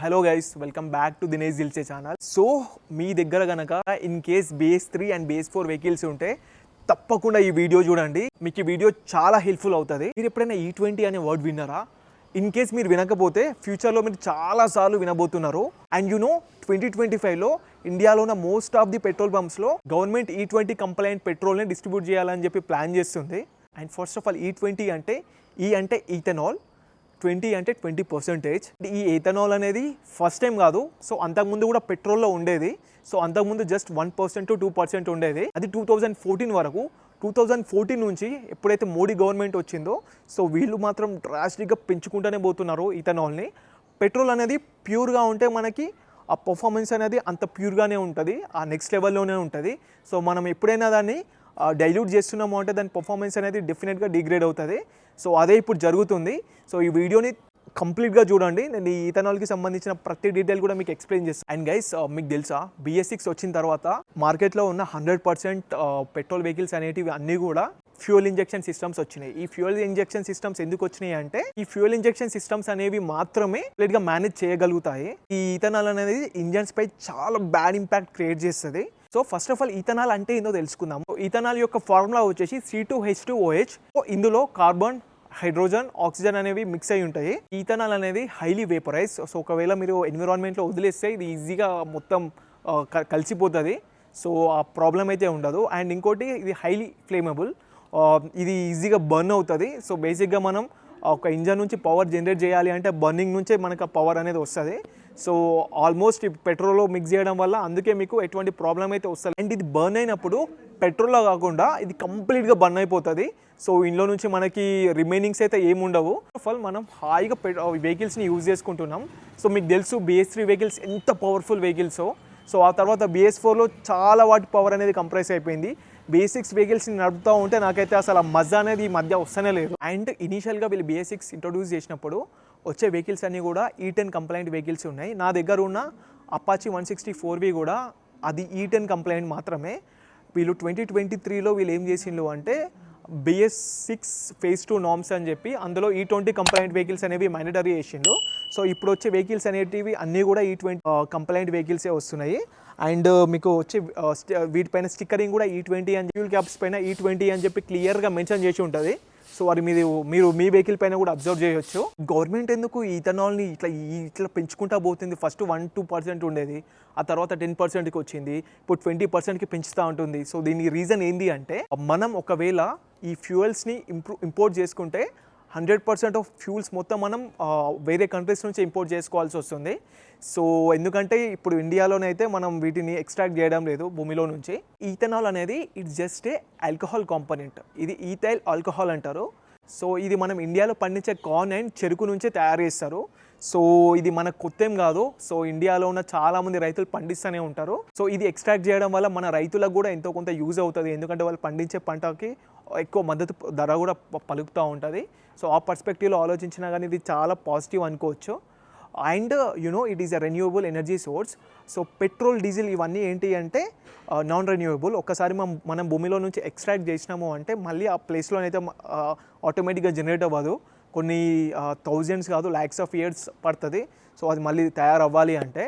Hello guys welcome back to Dinesh దిల్చే channel so మీ దగ్గర గనక in case BS three and BS four vehicles ఉంటే తప్పకుండా ఈ వీడియో చూడండి. మీకు ఈ వీడియో చాలా హెల్ప్ఫుల్ అవుతుంది. మీరు ఎప్పుడైనా e ఈ ట్వంటీ అనే వర్డ్ విన్నారా? ఇన్ కేస్ మీరు వినకపోతే ఫ్యూచర్లో మీరు చాలా సార్లు వినబోతున్నారు. And you know twenty twenty ఫైవ్లో ఇండియాలో ఉన్న మోస్ట్ ఆఫ్ ది పెట్రోల్ పంప్స్లో గవర్నమెంట్ ఈ ట్వంటీ కంప్లైంట్ పెట్రోల్ని డిస్ట్రిబ్యూట్ చేయాలని చెప్పి ప్లాన్ చేస్తుంది. And first of all E twenty అంటే ఈ అంటే ఈథెనాల్ ట్వంటీ అంటే ట్వంటీ పర్సెంటేజ్ ఈ ఎథనాల్ అనేది ఫస్ట్ టైం కాదు. సో అంతకుముందు కూడా పెట్రోల్లో ఉండేది. సో అంతకుముందు just one percent two percent ఉండేది. అది టూ థౌజండ్ ఫోర్టీన్ వరకు. టూ థౌజండ్ ఫోర్టీన్ నుంచి ఎప్పుడైతే మోడీ గవర్నమెంట్ వచ్చిందో సో వీళ్ళు మాత్రం డ్రాస్టిక్గా పెంచుకుంటూనే పోతున్నారు ఇథనాల్ని పెట్రోల్ అనేది ప్యూర్గా ఉంటే మనకి ఆ పర్ఫార్మెన్స్ అనేది అంత ప్యూర్గానే ఉంటుంది. ఆ నెక్స్ట్ లెవెల్లోనే ఉంటుంది. సో మనం ఎప్పుడైనా దాన్ని డైల్యూట్ చేస్తున్నాము అంటే దాని పర్ఫార్మెన్స్ అనేది డెఫినెట్గా డిగ్రేడ్ అవుతుంది. సో అదే ఇప్పుడు జరుగుతుంది. సో ఈ వీడియోని కంప్లీట్గా చూడండి. నేను ఈ ఇథనాల్కి సంబంధించిన ప్రతి డీటెయిల్ కూడా మీకు ఎక్స్ప్లెయిన్ చేస్తాను అండ్ గైస్ మీకు తెలుసా? బిఎస్ సిక్స్ వచ్చిన తర్వాత మార్కెట్లో ఉన్న హండ్రెడ్ పర్సెంట్ పెట్రోల్ వెహికల్స్ అనేటివి అన్నీ కూడా ఫ్యూయల్ ఇంజెక్షన్ సిస్టమ్స్ వచ్చినాయి. ఈ ఫ్యూయల్ ఇంజెక్షన్ సిస్టమ్స్ ఎందుకు వచ్చినాయి అంటే ఈ ఫ్యూయల్ ఇంజెక్షన్ సిస్టమ్స్ అనేవి మాత్రమే గా మేనేజ్ చేయగలుగుతాయి. ఈ ఇథనాల్ అనేది ఇంజన్స్ పై చాలా బ్యాడ్ ఇంపాక్ట్ క్రియేట్ చేస్తుంది. So first of all ethanol అంటే ఏందో తెలుసుకుందాం ఈథనాల్ యొక్క ఫార్ములా వచ్చేసి C two H two OH ఇందులో కార్బన్ హైడ్రోజన్ ఆక్సిజన్ అనేవి మిక్స్ అయి ఉంటాయి. ఈథనాల్ అనేది హైలీ వేపరైజ్ సో ఒకవేళ మీరు ఎన్విరాన్మెంట్లో వదిలేస్తే ఇది ఈజీగా మొత్తం క- కలిసిపోతుంది. సో ఆ ప్రాబ్లం అయితే ఉండదు. అండ్ ఇంకోటి ఇది హైలీ ఫ్లేమబుల్ ఇది ఈజీగా బర్న్ అవుతుంది. సో బేసిక్గా మనం ఒక ఇంజన్ నుంచి పవర్ జనరేట్ చేయాలి అంటే బర్నింగ్ నుంచే మనకు ఆ పవర్ అనేది వస్తుంది. సో ఆల్మోస్ట్ పెట్రోల్లో మిక్స్ చేయడం వల్ల అందుకే మీకు ఎటువంటి ప్రాబ్లం అయితే వస్తుంది అండ్ ఇది బర్న్ అయినప్పుడు పెట్రోల్లో కాకుండా ఇది కంప్లీట్గా బర్న్ అయిపోతుంది. సో ఇందులో నుంచి మనకి రిమైనింగ్స్ అయితే ఏమి ఉండవు. మనం హాయిగా వెహికల్స్ని యూజ్ చేసుకుంటున్నాం. సో మీకు తెలుసు బిఎస్ త్రీ వెహికల్స్ ఎంత పవర్ఫుల్ వెహికల్స్ సో ఆ తర్వాత బిఎస్ ఫోర్లో చాలా వాటి పవర్ అనేది కంప్రెస్ అయిపోయింది. బేసిక్స్ వెహికల్స్ని నడుపుతూ ఉంటే నాకైతే అసలు ఆ మజా అనేది ఈ మధ్య వస్తూనే లేదు. అండ్ ఇనీషియల్గా వీళ్ళు బేసిక్స్ ఇంట్రొడ్యూస్ చేసినప్పుడు వచ్చే వెహికల్స్ అన్నీ కూడా ఈ టెన్ కంప్లైంట్ వెహికల్స్ ఉన్నాయి. నా దగ్గర ఉన్న Apache one sixty four V కూడా అది ఈ టెన్ కంప్లైంట్ మాత్రమే. వీళ్ళు ట్వంటీ ట్వంటీ త్రీలో వీళ్ళు ఏం చేసిండ్రు అంటే BS six phase two norms అని చెప్పి అందులో ఈ ట్వంటీ కంప్లైంట్ వెహికల్స్ అనేవి మ్యాండటరీ చేసిండు సో ఇప్పుడు వచ్చే వెహికల్స్ అనేటివి అన్నీ కూడా ఈ ట్వంటీ కంప్లైంట్ వెహికల్సే వస్తున్నాయి. అండ్ మీకు వచ్చే వీటిపైన స్టిక్కరింగ్ కూడా ఈ ట్వంటీ అని ఫ్యూల్ క్యాప్స్ పైన ఈ ట్వంటీ అని చెప్పి క్లియర్గా e మెన్షన్ చేసి ఉంటుంది. సో అది మీరు మీరు మీ వెహికల్ పైన కూడా అబ్జర్వ్ చేయొచ్చు. గవర్నమెంట్ ఎందుకు ఇథనాల్ని ఇట్లా ఈ- ఇట్లా పెంచుకుంటా పోతుంది? ఫస్ట్ వన్ టూ పర్సెంట్ ఉండేది. ఆ తర్వాత టెన్ పర్సెంట్కి వచ్చింది. ఇప్పుడు ట్వంటీ పర్సెంట్కి పెంచుతూ ఉంటుంది. సో దీని రీజన్ ఏంది అంటే మనం ఒకవేళ ఈ ఫ్యూయల్స్ని ఇంప్రూ ఇంపోర్ట్ చేసుకుంటే హండ్రెడ్ పర్సెంట్ ఆఫ్ ఫ్యూల్స్ మొత్తం మనం వేరే కంట్రీస్ నుంచి ఇంపోర్ట్ చేసుకోవాల్సి వస్తుంది. సో ఎందుకంటే ఇప్పుడు ఇండియాలోనైతే మనం వీటిని ఎక్స్ట్రాక్ట్ చేయడం లేదు భూమిలో నుంచి. ఈథనాల్ అనేది it's just a alcohol component ఇది ఈథైల్ ఆల్కహాల్ అంటారు. సో ఇది మనం ఇండియాలో పండించే కార్న్ అండ్ చెరుకు నుంచే తయారు చేస్తారు. సో ఇది మనకు కొత్త ఏం కాదు. సో ఇండియాలో ఉన్న చాలామంది రైతులు పండిస్తూనే ఉంటారు. సో ఇది ఎక్స్ట్రాక్ట్ చేయడం వల్ల మన రైతులకు కూడా ఎంతో కొంత యూజ్ అవుతుంది. ఎందుకంటే వాళ్ళు పండించే పంటకి ఎక్కువ మద్దతు ధర కూడా పలుకుతూ ఉంటుంది. సో ఆ పర్స్పెక్టివ్లో ఆలోచించినా కానీ ఇది చాలా పాజిటివ్ అనుకోవచ్చు. And you know it is a renewable energy source. So petrol diesel ఇవన్నీ ఏంటి అంటే నాన్ రెన్యూవబుల్ ఒక్కసారి మనం మనం భూమిలో నుంచి ఎక్స్ట్రాక్ట్ చేసినాము అంటే మళ్ళీ ఆ ప్లేస్లోనైతే ఆటోమేటిక్గా జనరేట్ అవ్వదు. కొన్ని థౌజండ్స్ కాదు ల్యాక్స్ ఆఫ్ ఇయర్స్ పడుతుంది. సో అది మళ్ళీ తయారవ్వాలి అంటే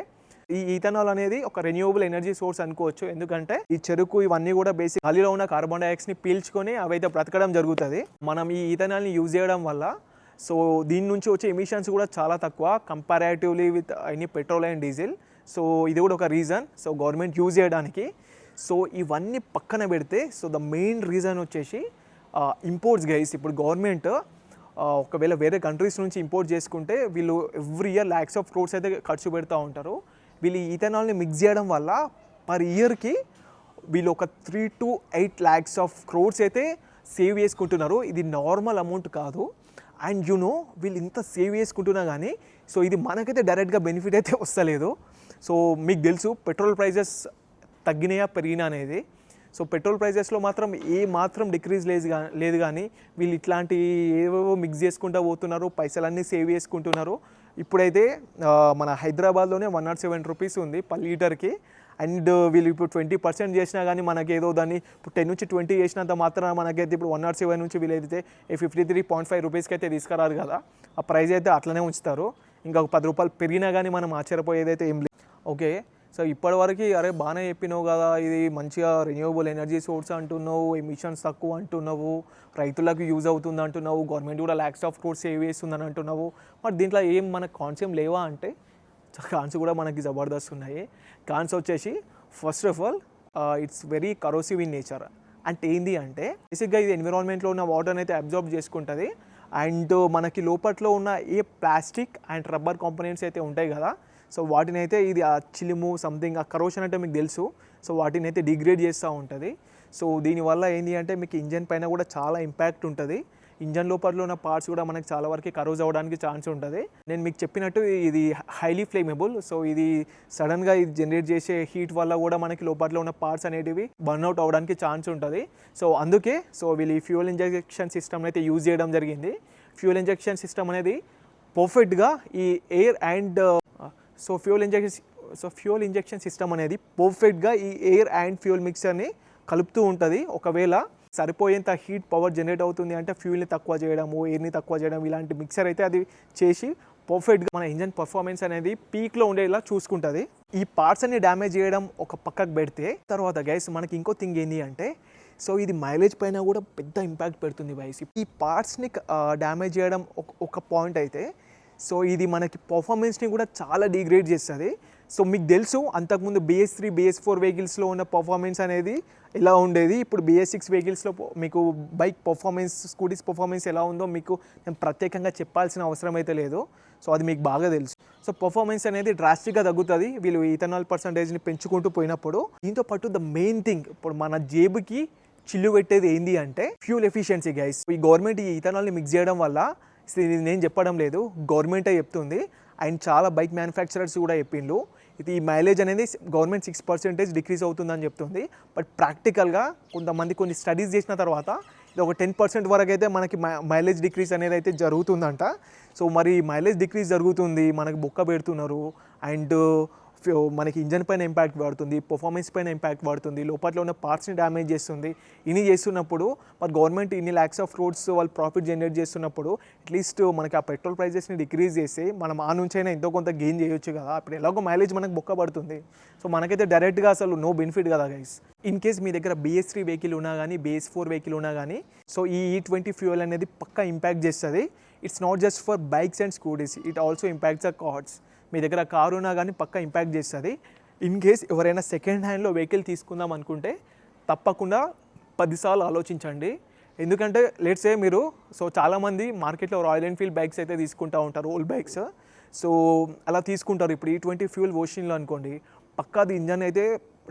ఈ ఈథనాల్ అనేది ఒక రెన్యూవబుల్ ఎనర్జీ సోర్స్ అనుకోవచ్చు. ఎందుకంటే ఈ చెరుకు ఇవన్నీ కూడా బేసిక్ గాలిలో ఉన్న కార్బన్ డైఆక్సైడ్ని పీల్చుకొని అవైతే బ్రతకడం జరుగుతుంది. మనం ఈ ఈథనాల్ని యూజ్ చేయడం వల్ల సో దీని నుంచి వచ్చే ఎమిషన్స్ కూడా చాలా తక్కువ comparatively with any petrol and diesel so ఇది కూడా ఒక రీజన్ సో గవర్నమెంట్ యూజ్ చేయడానికి. సో ఇవన్నీ పక్కన పెడితే సో ద మెయిన్ రీజన్ వచ్చేసి ఇంపోర్ట్స్ గైస్ ఇప్పుడు గవర్నమెంట్ ఒకవేళ వేరే కంట్రీస్ నుంచి ఇంపోర్ట్ చేసుకుంటే వీళ్ళు every year lakhs of crores అయితే ఖర్చు పెడతా ఉంటారు. వీళ్ళు ఈ మిక్స్ చేయడం వల్ల పర్ ఇయర్కి వీళ్ళు ఒక three to eight lakhs of crores అయితే సేవ్ చేసుకుంటున్నారు. ఇది నార్మల్ అమౌంట్ కాదు. అండ్ యు నో వీళ్ళు ఇంత సేవ్ చేసుకుంటున్నా కానీ సో ఇది మనకైతే డైరెక్ట్గా బెనిఫిట్ అయితే వస్తలేదు. సో మీకు తెలుసు పెట్రోల్ ప్రైజెస్ తగ్గినాయా పెరిగినా అనేది. సో పెట్రోల్ ప్రైజెస్లో మాత్రం ఏ మాత్రం డిక్రీజ్ లేదు లేదు కానీ వీళ్ళు ఇట్లాంటి ఏవేవో మిక్స్ చేసుకుంటూ పోతున్నారు పైసలన్నీ సేవ్ చేసుకుంటున్నారు. ఇప్పుడైతే మన హైదరాబాద్లోనే వన్ నాట్ సెవెన్ రూపీస్ ఉంది పర్ లీటర్కి. అండ్ వీళ్ళు ఇప్పుడు ట్వంటీ పర్సెంట్ చేసినా కానీ మనకి ఏదో దాన్ని ఇప్పుడు టెన్ నుంచి ట్వంటీ చేసినంత మాత్రం మనకైతే ఇప్పుడు వన్ నాట్ సెవెన్ నుంచి వీళ్ళైతే a fifty three point five రూపీస్కి అయితే తీసుకురారు కదా. ఆ ప్రైస్ అయితే అట్లనే ఉంచుతారు. ఇంకా ఒక పది రూపాయలు పెరిగినా కానీ మనం ఆశ్చర్యపోయేదైతే ఏం లేదు. ఓకే. సో ఇప్పటివరకు అరే బాగానే చెప్పినావు కదా ఇది మంచిగా రెన్యూవబుల్ ఎనర్జీ సోర్స్ అంటున్నావు ఎమిషన్స్ తక్కువ అంటున్నావు రైతులకు యూజ్ అవుతుంది అంటున్నావు గవర్నమెంట్ కూడా ల్యాక్స్ ఆఫ్ క్రోర్స్ సేవ్ చేస్తుందని అంటున్నావు. మరి దీంట్లో ఏం మనకు కాన్సెప్ట్ లేవా అంటే కాన్స్ కూడా మనకి జబర్దస్త్ ఉన్నాయి. కాన్స్ వచ్చేసి first of all it's very corrosive in nature అంటే ఏంది అంటే బేసిక్గా ఇది ఎన్విరాన్మెంట్లో ఉన్న వాటర్ని అయితే అబ్జర్వ్ చేసుకుంటుంది. అండ్ మనకి లోపట్లో ఉన్న ఏ ప్లాస్టిక్ అండ్ రబ్బర్ కాంపోనెంట్స్ అయితే ఉంటాయి కదా సో వాటిని అయితే ఇది ఆ చిలుము సంథింగ్ ఆ కరోషన్ అంటే మీకు తెలుసు. సో వాటిని అయితే డిగ్రేడ్ చేస్తూ ఉంటుంది. సో దీనివల్ల ఏంటి అంటే మీకు ఇంజన్ పైన కూడా చాలా ఇంపాక్ట్ ఉంటుంది. ఇంజన్ లోపల ఉన్న పార్ట్స్ కూడా మనకి చాలా వరకు కరోజ్ అవ్వడానికి ఛాన్స్ ఉంటుంది. నేను మీకు చెప్పినట్టు ఇది హైలీ ఫ్లేమబుల్ సో ఇది సడన్గా ఇది జనరేట్ చేసే హీట్ వల్ల కూడా మనకి లోపల ఉన్న పార్ట్స్ అనేటివి బర్న్అవుట్ అవ్వడానికి ఛాన్స్ ఉంటుంది. సో అందుకే సో వీళ్ళు ఈ ఫ్యూయల్ ఇంజెక్షన్ సిస్టమ్ అయితే యూజ్ చేయడం జరిగింది. ఫ్యూయల్ ఇంజెక్షన్ సిస్టమ్ అనేది పర్ఫెక్ట్గా ఈ air and so fuel injection so fuel injection system అనేది పర్ఫెక్ట్గా ఈ ఎయిర్ అండ్ ఫ్యూయల్ మిక్సర్ని కలుపుతూ ఉంటుంది. ఒకవేళ సరిపోయేంత హీట్ పవర్ జనరేట్ అవుతుంది అంటే ఫ్యూల్ని తక్కువ చేయడము ఎయిర్ని తక్కువ చేయడం ఇలాంటి మిక్సర్ అయితే అది చేసి పర్ఫెక్ట్గా మన ఇంజన్ పర్ఫార్మెన్స్ అనేది పీక్లో ఉండేలా చూసుకుంటుంది. ఈ పార్ట్స్ అన్ని డ్యామేజ్ చేయడం ఒక పక్కకు పెడితే తర్వాత గైస్ మనకి ఇంకో థింగ్ ఏంటి అంటే సో ఇది మైలేజ్ పైన కూడా పెద్ద ఇంపాక్ట్ పెడుతుంది బైస్ ఈ పార్ట్స్ని డ్యామేజ్ చేయడం ఒక- ఒక పాయింట్ అయితే సో ఇది మనకి పర్ఫార్మెన్స్ని కూడా చాలా డిగ్రేడ్ చేస్తుంది. సో మీకు తెలుసు అంతకుముందు బిఎస్ త్రీ బిఎస్ ఫోర్ వెహికల్స్లో ఉన్న పర్ఫార్మెన్స్ అనేది ఎలా ఉండేది? ఇప్పుడు బిఎస్ సిక్స్ వెహికల్స్లో మీకు బైక్ పర్ఫార్మెన్స్ స్కూటీస్ పర్ఫార్మెన్స్ ఎలా ఉందో మీకు నేను ప్రత్యేకంగా చెప్పాల్సిన అవసరం అయితే లేదు. సో అది మీకు బాగా తెలుసు. సో పర్ఫార్మెన్స్ అనేది డ్రాస్టిక్గా తగ్గుతుంది. వీళ్ళు ఇథనాల్ పర్సంటేజ్ని పెంచుకుంటూ పోయినప్పుడు దీంతో పాటు ద మెయిన్ థింగ్ ఇప్పుడు మన జేబుకి చిల్లు పెట్టేది ఏంది అంటే ఫ్యూల్ ఎఫిషియన్సీ గైస్ ఈ గవర్నమెంట్ ఈ ఇథనాల్ని మిక్స్ చేయడం వల్ల ఇది నేను చెప్పడం లేదు గవర్నమెంటే చెప్తుంది. అండ్ చాలా బైక్ మ్యానుఫ్యాక్చరర్స్ కూడా చెప్పిండ్రు ఇది ఈ మైలేజ్ అనేది గవర్నమెంట్ సిక్స్ పర్సెంటేజ్ డిక్రీజ్ అవుతుందని చెప్తుంది. బట్ ప్రాక్టికల్గా కొంతమంది కొన్ని స్టడీస్ చేసిన తర్వాత ఇది ఒక టెన్ పర్సెంట్ వరకు అయితే మనకి మైలేజ్ డిక్రీజ్ అనేది అయితే జరుగుతుందంట. సో మరి మైలేజ్ డిక్రీజ్ జరుగుతుంది మనకి బొక్క పెడుతున్నారు. అండ్ మనకి ఇంజన్ పైన ఇంపాక్ట్ పడుతుంది పర్ఫార్మెన్స్ పైన ఇంపాక్ట్ పడుతుంది లోపల ఉన్న పార్ట్స్ని డ్యామేజ్ చేస్తుంది. ఇన్ని చేస్తున్నప్పుడు మరి గవర్నమెంట్ ఇన్ని ల్యాక్స్ ఆఫ్ రోడ్స్ వాళ్ళు ప్రాఫిట్ జనరేట్ చేస్తున్నప్పుడు అట్లీస్ట్ మనకి ఆ పెట్రోల్ ప్రైజెస్ని డిక్రీజ్ చేసి మనం ఆ నుంచైనా ఎంతో కొంత గెయిన్ చేయొచ్చు కదా. అప్పుడు ఎలాగో మైలేజ్ మనకు బొక్క పడుతుంది. సో మనకైతే డైరెక్ట్గా అసలు నో బెనిఫిట్ కదా గైస్ ఇన్ కేస్ మీ దగ్గర బిఎస్ త్రీ వెహికల్ ఉన్నా కానీ బిఎస్ ఫోర్ వెహికల్ ఉన్నా కానీ సో ఈ ఈ ట్వంటీ ఫ్యూయల్ అనేది పక్కా ఇంపాక్ట్ చేస్తుంది. It's not just for bikes and scooties it also impacts the cars మీ దగ్గర కారు ఉన్నా కానీ పక్కా ఇంపాక్ట్ చేస్తుంది. ఇన్ కేస్ ఎవరైనా సెకండ్ హ్యాండ్లో వెహికల్ తీసుకుందాం అనుకుంటే తప్పకుండా పదిసార్లు ఆలోచించండి. ఎందుకంటే లెట్సే మీరు సో చాలామంది మార్కెట్లో రాయల్ ఎన్ఫీల్డ్ బైక్స్ అయితే తీసుకుంటూ ఉంటారు ఓల్డ్ బైక్స్ సో అలా తీసుకుంటారు. ఇప్పుడు ఈ ట్వంటీ ఫ్యూల్ ఓషన్లో అనుకోండి పక్కా అది ఇంజన్ అయితే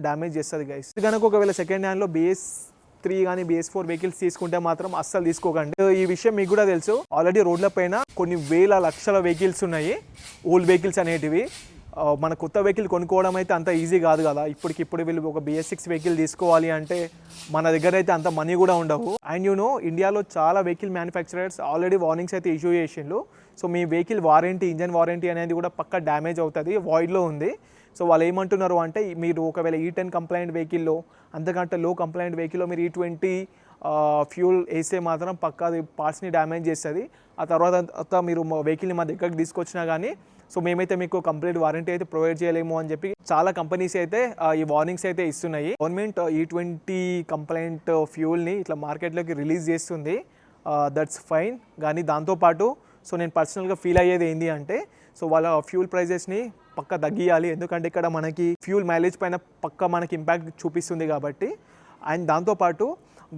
డ్యామేజ్ చేస్తుంది గైస్ కనుక ఒకవేళ సెకండ్ హ్యాండ్లో బేస్ త్రీ కానీ బిఎస్ ఫోర్ వెహికల్స్ తీసుకుంటే మాత్రం అస్సలు తీసుకోకండి. ఈ విషయం మీకు కూడా తెలుసు. ఆల్రెడీ రోడ్ల పైన కొన్ని వేల లక్షల వెహికల్స్ ఉన్నాయి. ఓల్డ్ వెహికల్స్ అనేటివి. మన కొత్త వెహికల్ కొనుక్కోవడం అయితే అంత ఈజీ కాదు కదా. ఇప్పటికి ఇప్పుడు వీళ్ళు ఒక బిఎస్ సిక్స్ వెహికల్ తీసుకోవాలి అంటే మన దగ్గర అయితే అంత మనీ కూడా ఉండవు. అండ్ యూ నో ఇండియాలో చాలా వెహికల్ మ్యానుఫ్యాక్చరర్స్ ఆల్రెడీ వార్నింగ్స్ అయితే ఇష్యూ చేసిండ్రు. సో మీ వెహికల్ వారంటీ ఇంజన్ వారంటీ అనేది కూడా పక్క డ్యామేజ్ అవుతుంది వాయిడ్లో ఉంది. సో వాళ్ళు ఏమంటున్నారు అంటే మీరు ఒకవేళ ఈ టెన్ కంప్లైంట్ వెహికల్లో అంతకంటే లో కంప్లైంట్ వెహికల్లో మీరు ఈ ట్వంటీ ఫ్యూల్ వేస్తే మాత్రం పక్క అది పార్ట్స్ని డ్యామేజ్ చేస్తుంది. ఆ తర్వాత తర్వాత మీరు మా వెహికల్ని మా దగ్గరికి తీసుకొచ్చినా కానీ సో మేమైతే మీకు కంప్లీట్ వారంటీ అయితే ప్రొవైడ్ చేయలేము అని చెప్పి చాలా కంపెనీస్ అయితే ఈ వార్నింగ్స్ అయితే ఇస్తున్నాయి. గవర్నమెంట్ ఈ ట్వంటీ కంప్లైంట్ ఫ్యూల్ని ఇట్లా మార్కెట్లోకి రిలీజ్ చేస్తుంది. దట్స్ ఫైన్ కానీ దాంతోపాటు సో నేను పర్సనల్గా ఫీల్ అయ్యేది ఏంటి అంటే సో వాళ్ళ ఫ్యూల్ ప్రైజెస్ని పక్క తగ్గియాలి. ఎందుకంటే ఇక్కడ మనకి ఫ్యూల్ మైలేజ్ పైన పక్క మనకి ఇంపాక్ట్ చూపిస్తుంది కాబట్టి. అండ్ దాంతోపాటు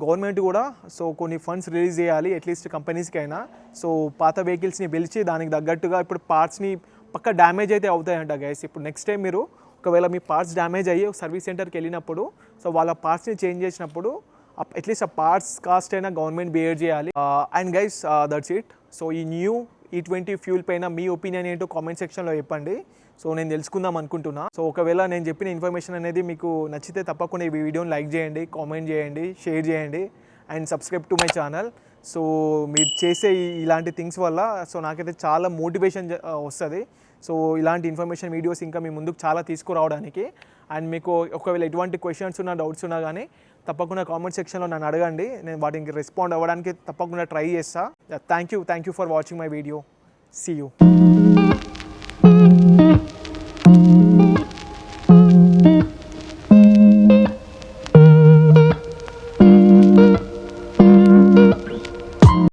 గవర్నమెంట్ కూడా సో కొన్ని ఫండ్స్ రిలీజ్ చేయాలి అట్లీస్ట్ కంపెనీస్కి అయినా సో పాత వెహికల్స్ని పిలిచి దానికి తగ్గట్టుగా ఇప్పుడు పార్ట్స్ని పక్క డ్యామేజ్ అయితే అవుతాయంట గైస్ ఇప్పుడు నెక్స్ట్ టైం మీరు ఒకవేళ మీ పార్ట్స్ డ్యామేజ్ అయ్యి సర్వీస్ సెంటర్కి వెళ్ళినప్పుడు సో వాళ్ళ పార్ట్స్ని చేంజ్ చేసినప్పుడు అట్లీస్ట్ ఆ పార్ట్స్ కాస్ట్ అయినా గవర్నమెంట్ బిహేవ్ చేయాలి. And guys that's it so ఈ న్యూ ఈ ట్వంటీ ఫ్యూల్ పైన మీ ఒపీనియన్ ఏంటో కామెంట్ సెక్షన్లో చెప్పండి. సో నేను తెలుసుకుందాం అనుకుంటున్నా. సో ఒకవేళ నేను చెప్పిన ఇన్ఫర్మేషన్ అనేది మీకు నచ్చితే తప్పకుండా ఈ వీడియోని లైక్ చేయండి కామెంట్ చేయండి షేర్ చేయండి and subscribe to my channel. So మీరు చేసే ఇలాంటి థింగ్స్ వల్ల సో నాకైతే చాలా మోటివేషన్ వస్తుంది. సో ఇలాంటి ఇన్ఫర్మేషన్ వీడియోస్ ఇంకా మీ ముందుకు చాలా తీసుకురావడానికి. అండ్ మీకు ఒకవేళ ఎటువంటి క్వశ్చన్స్ ఉన్నా డౌట్స్ ఉన్నా కానీ తప్పకుండా కామెంట్ సెక్షన్లో నన్ను అడగండి. నేను వాటికి రెస్పాండ్ అవ్వడానికి తప్పకుండా ట్రై చేస్తాను thank you thank you for watching my video see you